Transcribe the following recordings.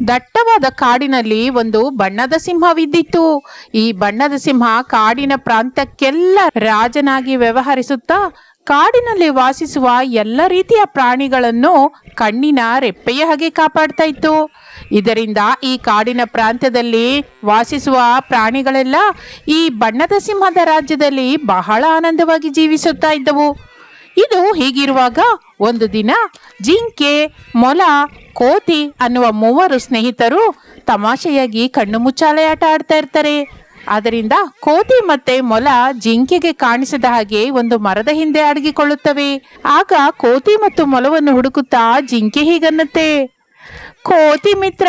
ದಟ್ಟವಾದ ಕಾಡಿನಲ್ಲಿ ಒಂದು ಬಣ್ಣದ ಸಿಂಹವಿದ್ದಿತ್ತು. ಈ ಬಣ್ಣದ ಸಿಂಹ ಕಾಡಿನ ಪ್ರಾಂತ್ಯಕ್ಕೆಲ್ಲ ರಾಜನಾಗಿ ವ್ಯವಹರಿಸುತ್ತಾ, ಕಾಡಿನಲ್ಲಿ ವಾಸಿಸುವ ಎಲ್ಲ ರೀತಿಯ ಪ್ರಾಣಿಗಳನ್ನು ಕಣ್ಣಿನ ರೆಪ್ಪೆಯ ಹಾಗೆ ಕಾಪಾಡ್ತಾ ಇತ್ತು. ಇದರಿಂದ ಈ ಕಾಡಿನ ಪ್ರಾಂತ್ಯದಲ್ಲಿ ವಾಸಿಸುವ ಪ್ರಾಣಿಗಳೆಲ್ಲ ಈ ಬಣ್ಣದ ಸಿಂಹದ ರಾಜ್ಯದಲ್ಲಿ ಬಹಳ ಆನಂದವಾಗಿ ಜೀವಿಸುತ್ತಾ ಇದ್ದವು. ಇದು ಹೀಗಿರುವಾಗ ಒಂದು ದಿನ ಜಿಂಕೆ, ಮೊಲ, ಕೋತಿ ಅನ್ನುವ ಮೂವರು ಸ್ನೇಹಿತರು ತಮಾಷೆಯಾಗಿ ಕಣ್ಣು ಮುಚ್ಚಾಲೆ ಆಟ ಆಡ್ತಾ ಇರ್ತಾರೆ. ಅದರಿಂದ ಕೋತಿ ಮತ್ತೆ ಮೊಲ ಜಿಂಕೆಗೆ ಕಾಣಿಸಿದ ಹಾಗೆ ಒಂದು ಮರದ ಹಿಂದೆ ಅಡಗಿಕೊಳ್ಳುತ್ತವೆ. ಆಗ ಕೋತಿ ಮತ್ತು ಮೊಲವನ್ನು ಹುಡುಕುತ್ತಾ ಜಿಂಕೆ ಹೀಗನ್ನುತ್ತೆ. ಕೋತಿ ಮಿತ್ರ,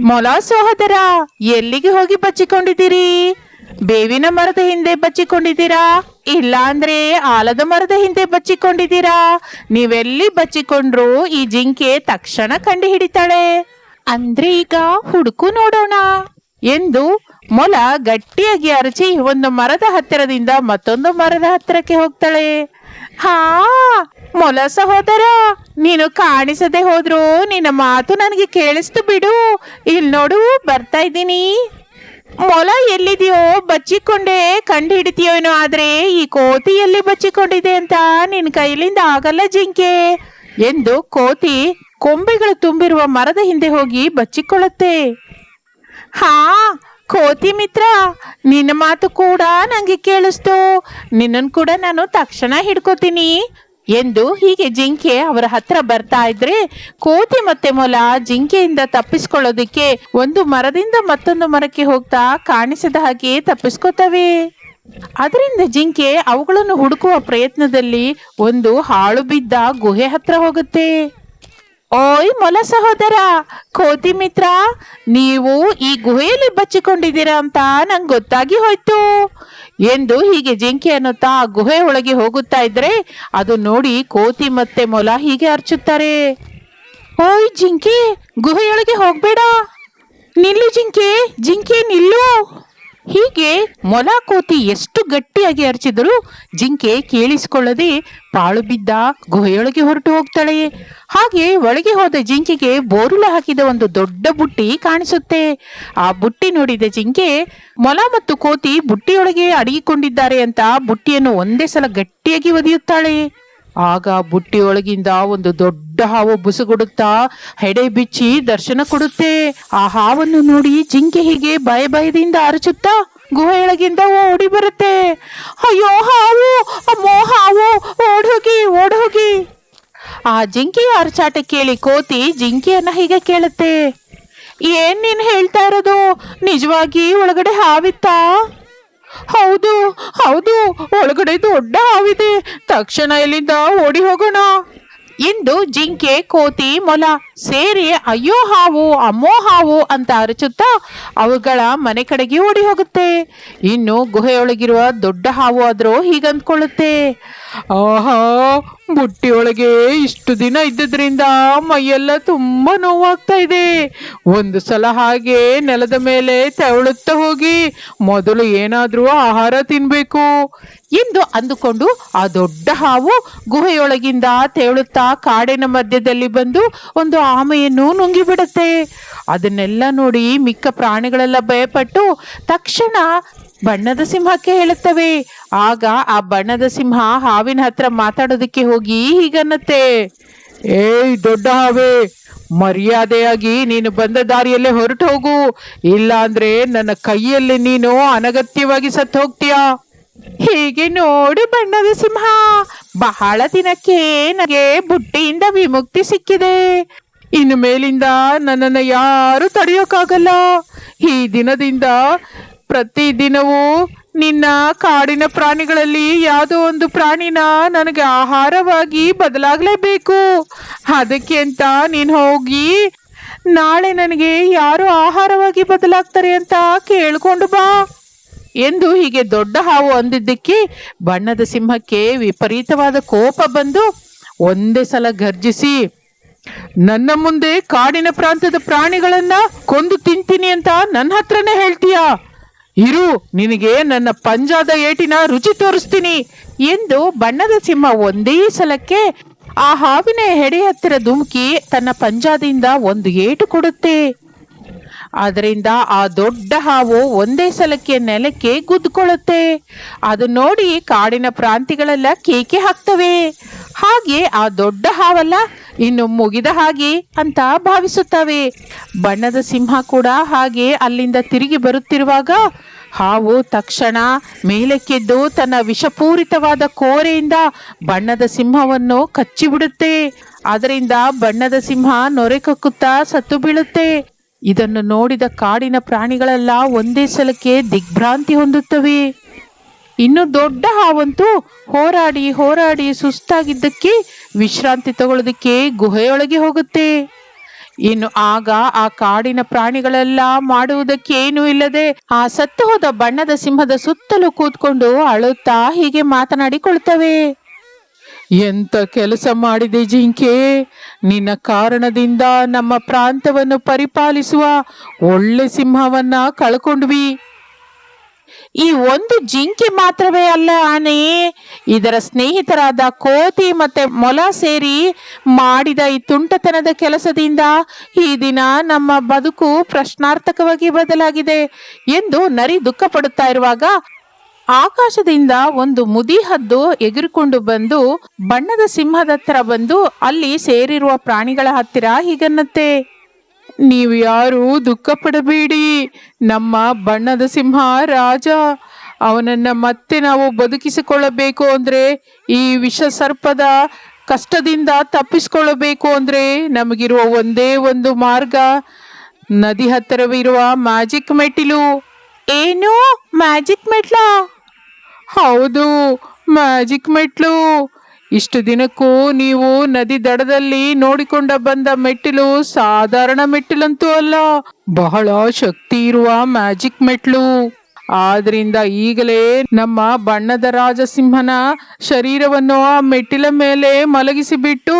ಮೊಲ ಸೋಹದರ ಎಲ್ಲಿಗೆ ಹೋಗಿ ಬಚ್ಚಿಕೊಂಡಿದ್ದೀರಿ? ಬೇವಿನ ಮರದ ಹಿಂದೆ ಬಚ್ಚಿಕೊಂಡಿದ್ದೀರಾ? ಇಲ್ಲ ಅಂದ್ರೆ ಆಲದ ಮರದ ಹಿಂದೆ ಬಚ್ಚಿಕೊಂಡಿದ್ದೀರಾ? ನೀವೆಲ್ಲಿ ಬಚ್ಚಿಕೊಂಡ್ರು ಈ ಜಿಂಕೆ ತಕ್ಷಣ ಕಂಡು ಹಿಡಿತಾಳೆ ಅಂದ್ರೆ ಈಗ ಹುಡುಕು ನೋಡೋಣ ಎಂದು ಮೊಲ ಗಟ್ಟಿಯಾಗಿ ಅರಚಿ ಒಂದು ಮರದ ಹತ್ತಿರದಿಂದ ಮತ್ತೊಂದು ಮರದ ಹತ್ತಿರಕ್ಕೆ ಹೋಗ್ತಾಳೆ. ಹಾ, ಮೊಲ ಸಹೋದರ, ನೀನು ಕಾಣಿಸದೆ ಹೋದ್ರು ನಿನ್ನ ಮಾತು ನನಗೆ ಕೇಳಿಸ್ತು ಬಿಡು. ಇಲ್ಲಿ ನೋಡು ಬರ್ತಾ ಇದ್ದೀನಿ. ಮೊಲ ಎಲ್ಲಿದೆಯೋ ಬಚ್ಚಿಕೊಂಡೆ ಕಂಡು ಹಿಡಿತೀಯೋನೋ ಆದ್ರೆ ಈ ಕೋತಿ ಎಲ್ಲಿ ಬಚ್ಚಿಕೊಂಡಿದೆ ಅಂತ ನಿನ್ನ ಕೈಲಿಂದ ಆಗಲ್ಲ ಜಿಂಕೆ. ಎಂದು ಕೋತಿ ಕೊಂಬೆಗಳು ತುಂಬಿರುವ ಮರದ ಹಿಂದೆ ಹೋಗಿ ಬಚ್ಚಿಕೊಳ್ಳುತ್ತೆ. ಹಾ, ಕೋತಿ ಮಿತ್ರ, ನಿನ್ನ ಮಾತು ಕೂಡ ನಂಗೆ ಕೇಳಿಸ್ತು. ನಿನ್ನನ್ನು ಕೂಡ ನಾನು ತಕ್ಷಣ ಹಿಡ್ಕೋತೀನಿ. ಎಂದು ಹೀಗೆ ಜಿಂಕೆ ಅವರ ಹತ್ರ ಬರ್ತಾ ಇದ್ರೆ, ಕೋತಿ ಮತ್ತೆ ಮೊಲ ಜಿಂಕೆಯಿಂದ ತಪ್ಪಿಸ್ಕೊಳ್ಳೋದಿಕ್ಕೆ ಒಂದು ಮರದಿಂದ ಮತ್ತೊಂದು ಮರಕ್ಕೆ ಹೋಗ್ತಾ ಕಾಣಿಸದ ಹಾಗೆ ತಪ್ಪಿಸ್ಕೋತವೆ. ಅದರಿಂದ ಜಿಂಕೆ ಅವುಗಳನ್ನು ಹುಡುಕುವ ಪ್ರಯತ್ನದಲ್ಲಿ ಒಂದು ಹಾಳು ಬಿದ್ದ ಗುಹೆ ಹತ್ರ ಹೋಗುತ್ತೆ. ಓಯ್ ಮೊಲ ಸಹೋದರ, ಕೋತಿ ಮಿತ್ರ, ನೀವು ಈ ಗುಹೆಯಲ್ಲಿ ಬಚ್ಚಿಕೊಂಡಿದ್ದೀರಾ ಅಂತ ನಂಗೆ ಗೊತ್ತಾಗಿ ಹೋಯ್ತು. ಎಂದು ಹೀಗೆ ಜಿಂಕೆ ಅನ್ನುತ್ತಾ ಆ ಗುಹೆ ಒಳಗೆ ಹೋಗುತ್ತಾ ಇದ್ರೆ ಅದು ನೋಡಿ ಕೋತಿ ಮತ್ತೆ ಮೊಲ ಹೀಗೆ ಅರ್ಚುತ್ತಾರೆ. ಓಯ್ ಜಿಂಕೆ, ಗುಹೆಯೊಳಗೆ ಹೋಗ್ಬೇಡ. ನಿಲ್ಲು ಜಿಂಕೆ ಜಿಂಕೆ ನಿಲ್ಲು. ಹೀಗೆ ಮೊಲ ಕೋತಿ ಎಷ್ಟು ಗಟ್ಟಿಯಾಗಿ ಅರಚಿದರೂ ಜಿಂಕೆ ಕೇಳಿಸಿಕೊಳ್ಳದೆ ಪಾಳು ಬಿದ್ದ ಗುಹೆಯೊಳಗೆ ಹೊರಟು ಹೋಗ್ತಾಳೆ ಹಾಗೆ ಒಳಗೆ ಹೋದ ಜಿಂಕೆಗೆ ಬೋರುಲ ಹಾಕಿದ ಒಂದು ದೊಡ್ಡ ಬುಟ್ಟಿ ಕಾಣಿಸುತ್ತೆ. ಆ ಬುಟ್ಟಿ ನೋಡಿದ ಜಿಂಕೆ, ಮೊಲ ಮತ್ತು ಕೋತಿ ಬುಟ್ಟಿಯೊಳಗೆ ಅಡಗಿಕೊಂಡಿದ್ದಾರೆ ಅಂತ ಬುಟ್ಟಿಯನ್ನು ಒಂದೇ ಸಲ ಗಟ್ಟಿಯಾಗಿ ಒದೆಯುತ್ತಾಳೆ ಆಗ ಬುಟ್ಟಿಯೊಳಗಿಂದ ಒಂದು ದೊಡ್ಡ ಹಾವು ಬುಸುಗುಡುತ್ತಾ ಹೆಡೆ ಬಿಚ್ಚಿ ದರ್ಶನ ಕೊಡುತ್ತೆ. ಆ ಹಾವನ್ನು ನೋಡಿ ಜಿಂಕೆ ಹೀಗೆ ಭಯ ಭಯದಿಂದ ಅರಚುತ್ತಾ ಗುಹೆಯೊಳಗಿಂದ ಓಡಿ ಬರುತ್ತೆ. ಅಯ್ಯೋ ಹಾವು, ಅಮ್ಮೋ ಹಾವು ಓಡೋಗಿ ಓಡೋಗಿ ಆ ಜಿಂಕೆಯ ಅರಚಾಟ ಕೇಳಿ ಕೋತಿ ಜಿಂಕೆಯನ್ನ ಹೀಗೆ ಕೇಳುತ್ತೆ. ಏನ್ ನೀನ್ ಹೇಳ್ತಾ ಇರೋದು? ನಿಜವಾಗಿ ಒಳಗಡೆ ಹಾವಿತ್ತಾ? ಹೌದು ಹೌದು ಒಳಗಡೆ ದೊಡ್ಡ ಹಾವಿದೆ. ತಕ್ಷಣ ಇಲ್ಲಿಂದ ಓಡಿ ಹೋಗೋಣ. ಎಂದು ಜಿಂಕೆ, ಕೋತಿ, ಮೊಲ ಸೇರಿ ಅಯ್ಯೋ ಹಾವು ಅಮ್ಮೋ ಹಾವು ಅಂತ ಅರಚುತ್ತಾ ಅವುಗಳ ಮನೆ ಕಡೆಗೆ ಓಡಿ ಹೋಗುತ್ತೆ ಇನ್ನು ಗುಹೆಯೊಳಗಿರುವ ದೊಡ್ಡ ಹಾವು ಆದರೂ ಹೀಗಂದ್ಕೊಳ್ಳುತ್ತೆ. ಆಹಾ, ಬುಟ್ಟಿಯೊಳಗೆ ಇಷ್ಟು ದಿನ ಇದ್ದದ್ರಿಂದ ಮೈಯೆಲ್ಲ ತುಂಬಾ ನೋವಾಗ್ತಾ ಇದೆ. ಒಂದು ಸಲ ಹಾಗೆ ನೆಲದ ಮೇಲೆ ತೆವಳುತ್ತಾ ಹೋಗಿ ಮೊದಲು ಏನಾದರೂ ಆಹಾರ ತಿನ್ಬೇಕು. ಎಂದು ಅಂದುಕೊಂಡು ಆ ದೊಡ್ಡ ಹಾವು ಗುಹೆಯೊಳಗಿಂದ ತೇಳುತ್ತಾ ಕಾಡಿನ ಮಧ್ಯದಲ್ಲಿ ಬಂದು ಒಂದು ಆಮೆಯನ್ನು ನುಂಗಿಬಿಡುತ್ತೆ. ಅದನ್ನೆಲ್ಲ ನೋಡಿ ಮಿಕ್ಕ ಪ್ರಾಣಿಗಳೆಲ್ಲ ಭಯಪಟ್ಟು ತಕ್ಷಣ ಬಣ್ಣದ ಸಿಂಹಕ್ಕೆ ಹೇಳುತ್ತವೆ. ಆಗ ಆ ಬಣ್ಣದ ಸಿಂಹ ಹಾವಿನ ಹತ್ರ ಮಾತಾಡೋದಕ್ಕೆ ಹೋಗಿ ಹೀಗನ್ನತ್ತೆ. ಏಯ್ ದೊಡ್ಡ ಹಾವೇ, ಮರ್ಯಾದೆಯಾಗಿ ನೀನು ಬಂದ ದಾರಿಯಲ್ಲೇ ಹೊರಟು ಹೋಗು. ಇಲ್ಲ ಅಂದ್ರೆ ನನ್ನ ಕೈಯಲ್ಲಿ ನೀನು ಅನಗತ್ಯವಾಗಿ ಸತ್ತು ಹೋಗ್ತೀಯಾ ಹೀಗೆ ನೋಡು ಬಣ್ಣದ ಸಿಂಹ, ಬಹಳ ದಿನಕ್ಕೆ ನನಗೆ ಬುಟ್ಟಿಯಿಂದ ವಿಮುಕ್ತಿ ಸಿಕ್ಕಿದೆ. ಇನ್ನು ಮೇಲಿಂದ ನನ್ನನ್ನು ಯಾರು ತಡೆಯೋಕ್ಕಾಗಲ್ಲ ಈ ದಿನದಿಂದ ಪ್ರತಿ ದಿನವೂ ನಿನ್ನ ಕಾಡಿನ ಪ್ರಾಣಿಗಳಲ್ಲಿ ಯಾವುದೋ ಒಂದು ಪ್ರಾಣಿನ ನನಗೆ ಆಹಾರವಾಗಿ ಬದಲಾಗಲೇಬೇಕು. ಅದಕ್ಕೆ ಅಂತ ನೀನು ಹೋಗಿ ನಾಳೆ ನನಗೆ ಯಾರು ಆಹಾರವಾಗಿ ಬದಲಾಗ್ತಾರೆ ಅಂತ ಕೇಳಿಕೊಂಡು ಬಾ. ಎಂದು ಹೀಗೆ ದೊಡ್ಡ ಹಾವು ಅಂದಿದ್ದಕ್ಕೆ ಬಣ್ಣದ ಸಿಂಹಕ್ಕೆ ವಿಪರೀತವಾದ ಕೋಪ ಬಂದು ಒಂದೇ ಸಲ ಗರ್ಜಿಸಿ ನನ್ನ ಮುಂದೆ ಕಾಡಿನ ಪ್ರಾಂತ್ಯದ ಪ್ರಾಣಿಗಳನ್ನ ಕೊಂದು ತಿಂತೀನಿ ಅಂತ ನನ್ನ ಹತ್ರನೇ ಹೇಳ್ತೀಯಾ? ಇರು, ನಿನಗೆ ನನ್ನ ಪಂಜಾದ ಏಟಿನ ರುಚಿ ತೋರಿಸ್ತೀನಿ ಎಂದು ಬಣ್ಣದ ಸಿಂಹ ಒಂದೇ ಸಲಕ್ಕೆ ಆ ಹಾವಿನ ಹೆಡೆ ಹತ್ತಿರ ಧುಮುಕಿ ತನ್ನ ಪಂಜಾದಿಂದ ಒಂದು ಏಟು ಕೊಡುತ್ತೆ. ಅದರಿಂದ ಆ ದೊಡ್ಡ ಹಾವು ಒಂದೇ ಸಲಕ್ಕೆ ನೆಲಕ್ಕೆ ಗುದ್ದುಕೊಳ್ಳುತ್ತೆ. ಅದು ನೋಡಿ ಕಾಡಿನ ಪ್ರಾಂತಿಗಳೆಲ್ಲ ಕೇಕೆ ಹಾಕ್ತವೆ. ಹಾಗೆ ಆ ದೊಡ್ಡ ಹಾವಲ್ಲ ಇನ್ನು ಮುಗಿದ ಹಾಗೆ ಅಂತ ಭಾವಿಸುತ್ತವೆ. ಬಣ್ಣದ ಸಿಂಹ ಕೂಡ ಹಾಗೆ ಅಲ್ಲಿಂದ ತಿರುಗಿ ಬರುತ್ತಿರುವಾಗ ಹಾವು ತಕ್ಷಣ ಮೇಲಕ್ಕೆದ್ದು ತನ್ನ ವಿಷಪೂರಿತವಾದ ಕೋರೆಯಿಂದ ಬಣ್ಣದ ಸಿಂಹವನ್ನು ಕಚ್ಚಿಬಿಡುತ್ತೆ. ಅದರಿಂದ ಬಣ್ಣದ ಸಿಂಹ ನೊರೆ ಕಕ್ಕುತ್ತಾ ಸತ್ತು ಬೀಳುತ್ತೆ. ಇದನ್ನು ನೋಡಿದ ಕಾಡಿನ ಪ್ರಾಣಿಗಳೆಲ್ಲ ಒಂದೇ ಸಲಕ್ಕೆ ದಿಗ್ಭ್ರಾಂತಿ ಹೊಂದುತ್ತವೆ. ಇನ್ನು ದೊಡ್ಡ ಹಾವಂತೂ ಹೋರಾಡಿ ಹೋರಾಡಿ ಸುಸ್ತಾಗಿದ್ದಕ್ಕೆ ವಿಶ್ರಾಂತಿ ತಗೊಳ್ಳೋದಕ್ಕೆ ಗುಹೆಯೊಳಗೆ ಹೋಗುತ್ತೆ. ಇನ್ನು ಆಗ ಆ ಕಾಡಿನ ಪ್ರಾಣಿಗಳೆಲ್ಲ ಮಾಡುವುದಕ್ಕೆ ಏನೂ ಇಲ್ಲದೆ ಆ ಸತ್ತು ಹೋದ ಬಣ್ಣದ ಸಿಂಹದ ಸುತ್ತಲೂ ಕೂತ್ಕೊಂಡು ಅಳುತ್ತಾ ಹೀಗೆ ಮಾತನಾಡಿಕೊಳ್ತವೆ. ಎಂತ ಕೆಲಸ ಮಾಡಿದೆ ಜಿಂಕೆ? ನಿನ್ನ ಕಾರಣದಿಂದ ನಮ್ಮ ಪ್ರಾಂತವನ್ನು ಪರಿಪಾಲಿಸುವ ಒಳ್ಳೆ ಸಿಂಹವನ್ನ ಕಳ್ಕೊಂಡ್ವಿ. ಈ ಒಂದು ಜಿಂಕೆ ಮಾತ್ರವೇ ಅಲ್ಲ ಆನೆ. ಇದರ ಸ್ನೇಹಿತರಾದ ಕೋತಿ ಮತ್ತೆ ಮೊಲ ಸೇರಿ ಮಾಡಿದ ಈ ತುಂಟತನದ ಕೆಲಸದಿಂದ ಈ ದಿನ ನಮ್ಮ ಬದುಕು ಪ್ರಶ್ನಾರ್ಥಕವಾಗಿ ಬದಲಾಗಿದೆ ಎಂದು ನರಿ ದುಃಖ ಪಡುತ್ತಾ ಇರುವಾಗ ಆಕಾಶದಿಂದ ಒಂದು ಮುದಿ ಹದ್ದು ಎಗಿರಿಕೊಂಡು ಬಂದು ಬಣ್ಣದ ಸಿಂಹದ ಹತ್ರ ಬಂದು ಅಲ್ಲಿ ಸೇರಿರುವ ಪ್ರಾಣಿಗಳ ಹತ್ತಿರ ಹೀಗನ್ನತ್ತೆ. ನೀವು ಯಾರು ದುಃಖ ಪಡಬೇಡಿ ನಮ್ಮ ಬಣ್ಣದ ಸಿಂಹ ರಾಜ. ಅವನನ್ನ ಮತ್ತೆ ನಾವು ಬದುಕಿಸಿಕೊಳ್ಳಬೇಕು ಅಂದ್ರೆ ಈ ವಿಷ ಸರ್ಪದ ಕಷ್ಟದಿಂದ ತಪ್ಪಿಸಿಕೊಳ್ಳಬೇಕು ಅಂದ್ರೆ ನಮಗಿರುವ ಒಂದೇ ಒಂದು ಮಾರ್ಗ. ನದಿ ಹತ್ತಿರವಿರುವ ಮ್ಯಾಜಿಕ್ ಮೆಟ್ಟಿಲು. ಏನು? ಮ್ಯಾಜಿಕ್ ಮೆಟ್ಲಾ? ಹೌದು, ಮ್ಯಾಜಿಕ್ ಮೆಟ್ಲು. ಇಷ್ಟು ದಿನಕ್ಕೂ ನೀವು ನದಿ ದಡದಲ್ಲಿ ನೋಡಿಕೊಂಡ ಬಂದ ಮೆಟ್ಟಿಲು ಸಾಧಾರಣ ಮೆಟ್ಟಿಲಂತೂ ಅಲ್ಲ, ಬಹಳ ಶಕ್ತಿ ಇರುವ ಮ್ಯಾಜಿಕ್ ಮೆಟ್ಲು. ಆದ್ರಿಂದ ಈಗಲೇ ನಮ್ಮ ಬಣ್ಣದ ರಾಜಸಿಂಹನ ಶರೀರವನ್ನು ಆ ಮೆಟ್ಟಿಲ ಮೇಲೆ ಮಲಗಿಸಿಬಿಟ್ಟು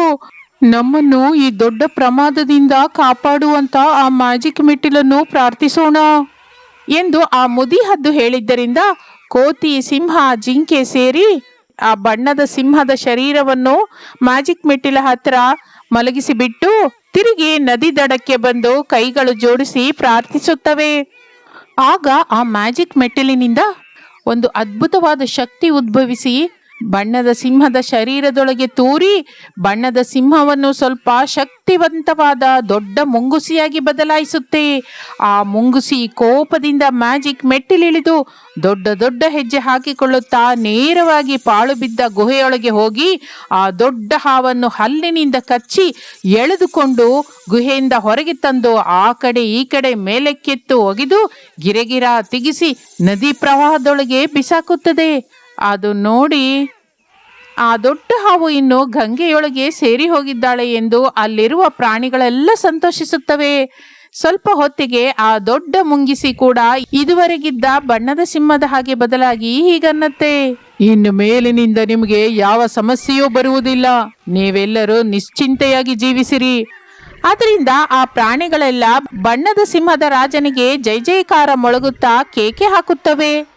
ನಮ್ಮನ್ನು ಈ ದೊಡ್ಡ ಪ್ರಮಾದದಿಂದ ಕಾಪಾಡುವಂತ ಆ ಮ್ಯಾಜಿಕ್ ಮೆಟ್ಟಿಲನ್ನು ಪ್ರಾರ್ಥಿಸೋಣ ಎಂದು ಆ ಮುದಿ ಹದ್ದು ಹೇಳಿದ್ದರಿಂದ ಕೋತಿ ಸಿಂಹ ಜಿಂಕೆ ಸೇರಿ ಆ ಬಣ್ಣದ ಸಿಂಹದ ಶರೀರವನ್ನು ಮ್ಯಾಜಿಕ್ ಮೆಟ್ಟಿಲ ಹತ್ರ ಮಲಗಿಸಿಬಿಟ್ಟು ತಿರುಗಿ ನದಿ ದಡಕ್ಕೆ ಬಂದು ಕೈಗಳು ಜೋಡಿಸಿ ಪ್ರಾರ್ಥಿಸುತ್ತವೆ. ಆಗ ಆ ಮ್ಯಾಜಿಕ್ ಮೆಟ್ಟಿಲಿನಿಂದ ಒಂದು ಅದ್ಭುತವಾದ ಶಕ್ತಿ ಉದ್ಭವಿಸಿ ಬಣ್ಣದ ಸಿಂಹದ ಶರೀರದೊಳಗೆ ತೂರಿ, ಬಣ್ಣದ ಸಿಂಹವನ್ನು ಸ್ವಲ್ಪ ಶಕ್ತಿವಂತವಾದ ದೊಡ್ಡ ಮುಂಗುಸಿಯಾಗಿ ಬದಲಾಯಿಸುತ್ತೆ. ಆ ಮುಂಗುಸಿ ಕೋಪದಿಂದ ಮ್ಯಾಜಿಕ್ ಮೆಟ್ಟಿಲಿಳಿದು ದೊಡ್ಡ ದೊಡ್ಡ ಹೆಜ್ಜೆ ಹಾಕಿಕೊಳ್ಳುತ್ತಾ ನೇರವಾಗಿ ಪಾಳು ಬಿದ್ದ ಗುಹೆಯೊಳಗೆ ಹೋಗಿ ಆ ದೊಡ್ಡ ಹಾವನ್ನು ಹಲ್ಲಿನಿಂದ ಕಚ್ಚಿ ಎಳೆದುಕೊಂಡು ಗುಹೆಯಿಂದ ಹೊರಗೆ ತಂದು ಆ ಕಡೆ ಈ ಕಡೆ ಮೇಲಕ್ಕೆತ್ತು ಒಗೆದು ಗಿರಗಿರ ತಿಗಿಸಿ ನದಿ ಪ್ರವಾಹದೊಳಗೆ ಬಿಸಾಕುತ್ತದೆ. ಅದು ನೋಡಿ ಆ ದೊಡ್ಡ ಹಾವು ಇನ್ನು ಗಂಗೆಯೊಳಗೆ ಸೇರಿ ಹೋಗಿದ್ದಾಳೆ ಎಂದು ಅಲ್ಲಿರುವ ಪ್ರಾಣಿಗಳೆಲ್ಲ ಸಂತೋಷಿಸುತ್ತವೆ. ಸ್ವಲ್ಪ ಹೊತ್ತಿಗೆ ಆ ದೊಡ್ಡ ಮುಂಗಿಸಿ ಕೂಡ ಇದುವರೆಗಿದ್ದ ಬಣ್ಣದ ಸಿಂಹದ ಹಾಗೆ ಬದಲಾಗಿ ಹೀಗನ್ನತ್ತೆ. ಇನ್ನು ಮೇಲಿನಿಂದ ನಿಮಗೆ ಯಾವ ಸಮಸ್ಯೆಯೂ ಬರುವುದಿಲ್ಲ. ನೀವೆಲ್ಲರೂ ನಿಶ್ಚಿಂತೆಯಾಗಿ ಜೀವಿಸಿರಿ. ಅದರಿಂದ ಆ ಪ್ರಾಣಿಗಳೆಲ್ಲ ಬಣ್ಣದ ಸಿಂಹದ ರಾಜನಿಗೆ ಜೈ ಜೈಕಾರ ಮೊಳಗುತ್ತಾ ಕೇಕೆ ಹಾಕುತ್ತವೆ.